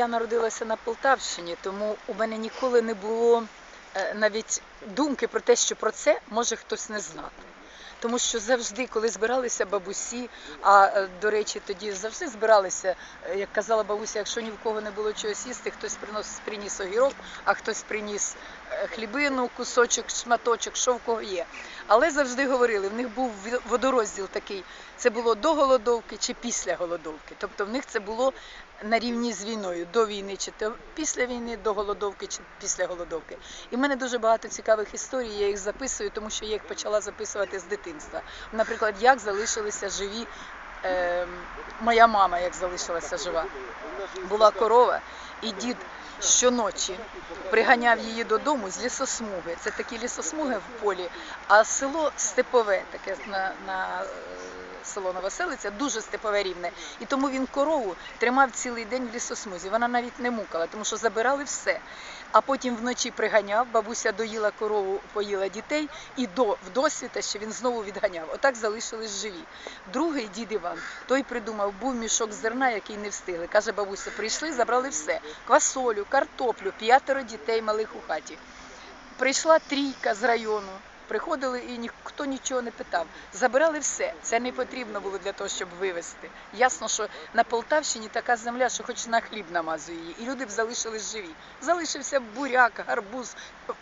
я народилася на Полтавщині, тому у мене ніколи не було е, навіть думки про те, що про це може хтось не знати. Тому що завжди, коли збиралися бабусі, а е, до речі, тоді завжди збиралися, е, як казала бабуся, якщо ні в кого не було чогось їсти, хтось приносив приніс огірок, а хтось приніс хлібину, кусочок, шматочок, що в кого є. Але завжди говорили, в них був водорозділ такий. Це було до голодовки чи після голодовки. Тобто в них це було на рівні з війною, до війни, чи то після війни, до голодовки, чи після голодовки. І в мене дуже багато цікавих історій, я їх записую, тому що я їх почала записувати з дитинства. Наприклад, як залишилися живі. Е, моя мама як залишилася жива. Була корова, і дід щоночі приганяв її додому з лісосмуги. Це такі лісосмуги в полі, а село степове, таке на, на село Новоселиця, дуже степове рівне. І тому він корову тримав цілий день в лісосмузі. Вона навіть не мукала, тому що забирали все. А потім вночі приганяв, бабуся доїла корову, поїла дітей, і до вдосвіта ще він знову відганяв. Отак залишились живі. Другий дід Іван, той придумав, був мішок зерна, який не встигли. Каже, бабуся, прийшли, забрали все: квасолю, картоплю, п'ятеро дітей малих у хаті. Прийшла трійка з району. Приходили і ніхто нічого не питав. Забирали все. Це не потрібно було для того, щоб вивезти. Ясно, що на Полтавщині така земля, що хоч на хліб намазує її, і люди б залишились живі. Залишився буряк, гарбуз.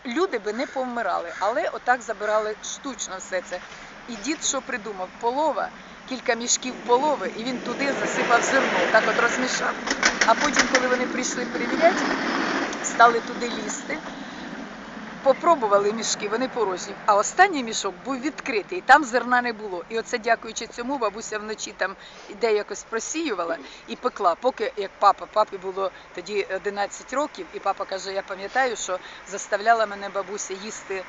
Люди би не повмирали, але отак забирали штучно все це. І дід що придумав? Полова, кілька мішків полови, і він туди засипав зерно, так от розмішав. А потім, коли вони прийшли перевіряти, стали туди лізти. Попробували мішки, вони порожні. А останній мішок був відкритий, там зерна не було. І оце дякуючи цьому, бабуся вночі там іде якось просіювала і пекла. Поки як папа, папі було тоді 11 років, і папа каже: я пам'ятаю, що заставляла мене бабуся їсти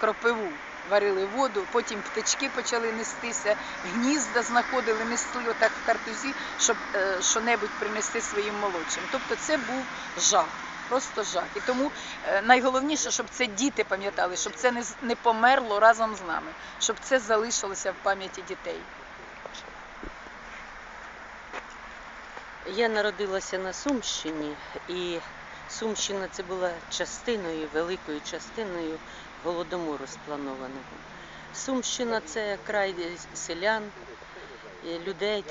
кропиву. Варили воду, потім птички почали нестися, гнізда знаходили, несли отак в картузі, щоб е, що-небудь принести своїм молодшим. Тобто це був жах, просто жах. І тому е, найголовніше, щоб це діти пам'ятали, щоб це не, померло разом з нами, щоб це залишилося в пам'яті дітей. Я народилася на Сумщині, і Сумщина це була частиною, великою частиною голодомору спланованого. Сумщина це край селян, е, людей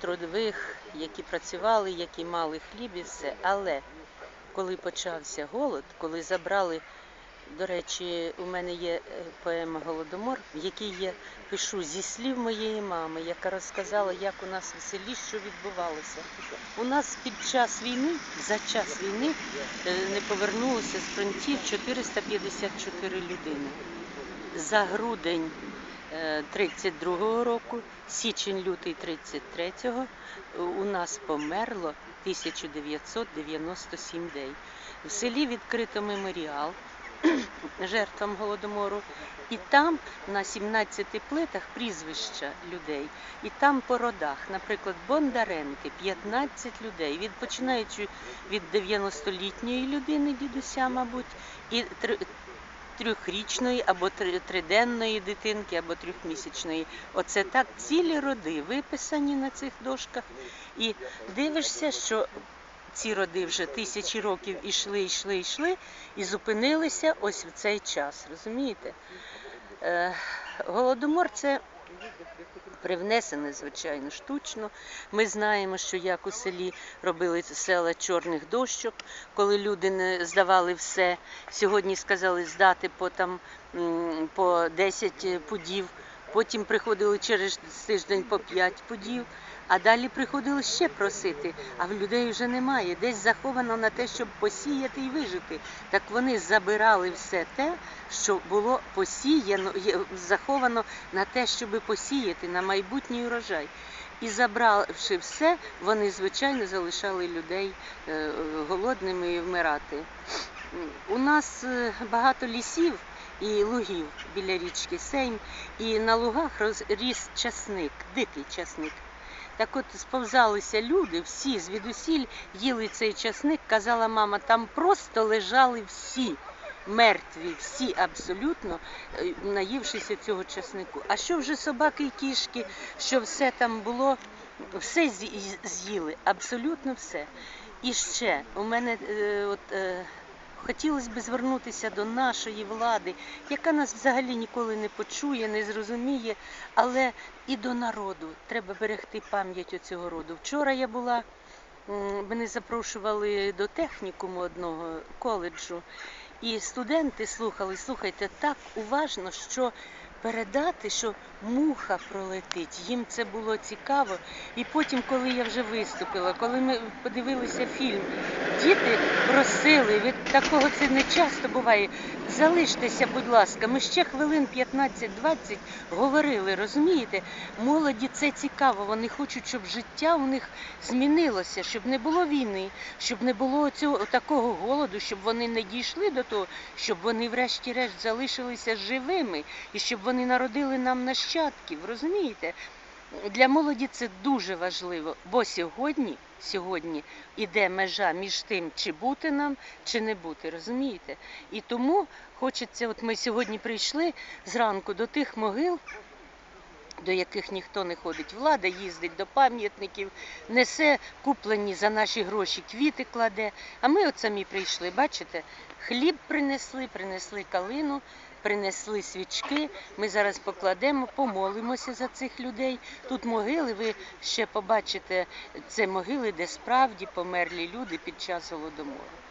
трудових, які працювали, які мали хліб і все. Але коли почався голод, коли забрали, до речі, у мене є е, поема Голодомор, в якій я пишу зі слів моєї мами, яка розказала, як у нас в селі що відбувалося. У нас під час війни, за час війни, е, не повернулося з фронтів 454 людини. За грудень е, 32-го року, січень-лютий 33-го е, у нас померло 1997 людей. В селі відкрито меморіал жертвам голодомору. І там на 17 плитах прізвища людей. І там по родах, наприклад, Бондаренки 15 людей, від починаючи від 90-літньої людини, дідуся, мабуть, і трьохрічної або триденної дитинки, або трьохмісячної. Оце так цілі роди виписані на цих дошках. І дивишся, що ці роди вже тисячі років ішли, йшли, йшли і зупинилися ось в цей час. Розумієте? Е, Голодомор це привнесене, звичайно, штучно. Ми знаємо, що як у селі робили села чорних дощок, коли люди не здавали все. Сьогодні сказали здати по там по 10 пудів, потім приходили через тиждень по 5 пудів. А далі приходили ще просити, а в людей вже немає. Десь заховано на те, щоб посіяти і вижити. Так вони забирали все те, що було посіяно, заховано на те, щоб посіяти на майбутній урожай. І забравши все, вони звичайно залишали людей е, голодними і вмирати. У нас е, багато лісів і лугів біля річки Сейм, і на лугах роз- ріс часник, дикий часник. Так от сповзалися люди, всі звідусіль їли цей часник, казала мама, там просто лежали всі мертві, всі абсолютно, е, наївшися цього часнику. А що вже собаки і кішки, що все там було, все з'ї- з'їли, абсолютно все. І ще у мене е, от, е, хотілося б звернутися до нашої влади, яка нас взагалі ніколи не почує, не зрозуміє, але і до народу треба берегти пам'ять оцього роду. Вчора я була, мене запрошували до технікуму одного коледжу, і студенти слухали, слухайте, так уважно, що передати, що муха пролетить. Їм це було цікаво. І потім, коли я вже виступила, коли ми подивилися фільм, діти просили, від такого це не часто буває. Залиштеся, будь ласка, ми ще хвилин 15-20 говорили, розумієте? Молоді це цікаво. Вони хочуть, щоб життя у них змінилося, щоб не було війни, щоб не було цього такого голоду, щоб вони не дійшли до того, щоб вони, врешті-решт, залишилися живими і щоб вони народили нам нащадків. Розумієте? Для молоді це дуже важливо, бо сьогодні, сьогодні іде межа між тим, чи бути нам, чи не бути, розумієте? І тому хочеться, от ми сьогодні прийшли зранку до тих могил, до яких ніхто не ходить. Влада їздить до пам'ятників, несе куплені за наші гроші квіти кладе. А ми от самі прийшли, бачите, хліб принесли, принесли калину, принесли свічки. Ми зараз покладемо, помолимося за цих людей. Тут могили, ви ще побачите, це могили, де справді померлі люди під час голодомору.